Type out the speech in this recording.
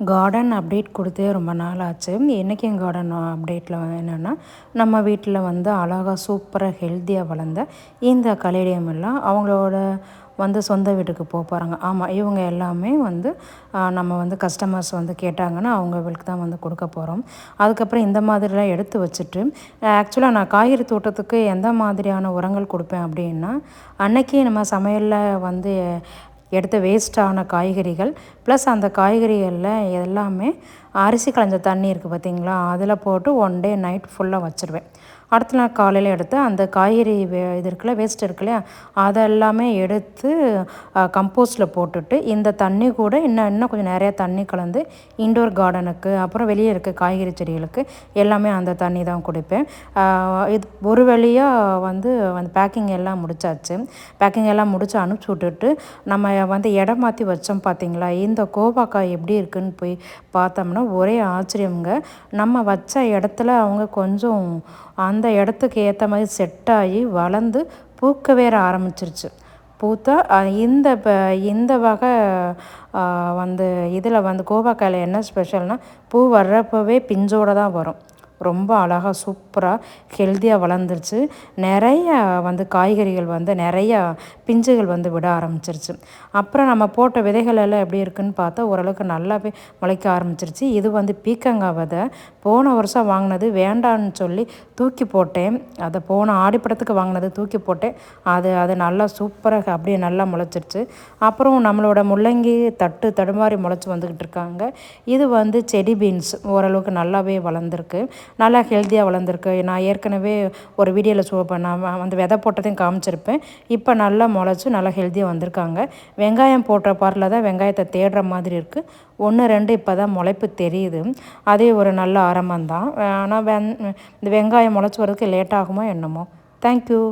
Garden update கொடுத்தே ரொம்ப நாள் ஆச்சு என்றைக்கு என் கார்டன் அப்டேட்டில் என்னென்னா நம்ம வீட்டில் வந்து அழகாக சூப்பராக ஹெல்த்தியாக வளர்ந்த இந்த கலேடியம் எல்லாம் அவங்களோட வந்து சொந்த வீட்டுக்கு போக போகிறாங்க ஆமாம் இவங்க எல்லாமே வந்து நம்ம வந்து கஸ்டமர்ஸ் வந்து கேட்டாங்கன்னா அவங்களுக்கு தான் வந்து கொடுக்க போகிறோம் அதுக்கப்புறம் இந்த மாதிரிலாம் எடுத்து வச்சுட்டு ஆக்சுவலாக நான் காய்கறி தோட்டத்துக்கு எந்த மாதிரியான உரங்கள் கொடுப்பேன் அப்படின்னா அன்னைக்கு நம்ம சமையலில் வந்து எடுத்த வேஸ்ட்டான காய்கறிகள் ப்ளஸ் அந்த காய்கறிகளில் எல்லாமே அரிசி களைஞ்ச தண்ணி இருக்குது பார்த்திங்களா? அதில் போட்டு ஒன் டே நைட் ஃபுல்லாக வச்சுருவேன். அடுத்த நாள் காலையில் எடுத்து அந்த காய்கறி வே இது இருக்குல்ல வேஸ்ட் இருக்கு இல்லையா? அதெல்லாமே எடுத்து கம்போஸ்டில் போட்டுட்டு இந்த தண்ணி கூட இன்னும் இன்னும் கொஞ்சம் நிறையா தண்ணி கலந்து இன்டோர் கார்டனுக்கு அப்புறம் வெளியே இருக்க காய்கறி செடிகளுக்கு எல்லாமே அந்த தண்ணி தான் கொடுப்பேன். இது ஒரு வழியாக வந்து அந்த பேக்கிங் எல்லாம் முடிச்சாச்சு. பேக்கிங் எல்லாம் முடித்து அனுப்பிச்சி விட்டுட்டு நம்ம வந்து இடம் மாற்றி வச்சோம் பார்த்திங்களா? இந்த கோவாக்காய் எப்படி இருக்குன்னு போய் பார்த்தோம்னா ஒரே ஆச்சரியங்க நம்ம வச்ச இடத்துல அவங்க கொஞ்சம் அந்த இடத்துக்கு ஏற்ற மாதிரி செட் ஆகி வளர்ந்து பூக்க வேற ஆரம்பிச்சிருச்சு. பூத்தா இந்த இந்த வகை வந்து இதில் வந்து கோவாக்காயில் என்ன ஸ்பெஷல்னால் பூ வர்றப்பவே பிஞ்சோடு தான் வரும். ரொம்ப அழகாக சூப்பராக ஹெல்த்தியாக வளர்ந்துருச்சு. நிறைய வந்து காய்கறிகள் வந்து நிறையா பிஞ்சுகள் வந்து விட ஆரம்பிச்சிருச்சு. அப்புறம் நம்ம போட்ட விதைகள் எல்லாம் எப்படி இருக்குன்னு பார்த்தா ஓரளவுக்கு நல்லாவே முளைக்க ஆரம்பிச்சிருச்சு. இது வந்து பீக்கங்காய் விதை. போன வருஷம் வாங்கினது வேண்டான்னு சொல்லி தூக்கி போட்டேன். அதை போன ஆடிப்படத்துக்கு வாங்கினது தூக்கி போட்டேன். அது அது நல்லா சூப்பராக அப்படியே நல்லா முளைச்சிருச்சு. அப்புறம் நம்மளோட முள்ளங்கி தட்டு தடுமாறி முளைச்சி வந்துக்கிட்டு இருக்காங்க. இது வந்து செடி பீன்ஸ். ஓரளவுக்கு நல்லாவே வளர்ந்துருக்கு. நல்லா ஹெல்த்தியாக வளர்ந்துருக்கு. நான் ஏற்கனவே ஒரு வீடியோவில் ஷோ பண்ண வந்து விதை போட்டதையும் காமிச்சிருப்பேன். இப்போ நல்லா முளைச்சி நல்லா ஹெல்த்தியாக வந்திருக்காங்க. வெங்காயம் போட்ட பாரில் தான் வெங்காயத்தை தேடுற மாதிரி இருக்குது ஒன்று ரெண்டு இப்போ தான் முளைப்பு தெரியுது. அதே ஒரு நல்ல ஆரம்பம் தான் ஆனால் வெந் இந்த வெங்காயம் முளைச்சி வரதுக்கு லேட் ஆகுமோ என்னமோ. தேங்க்யூ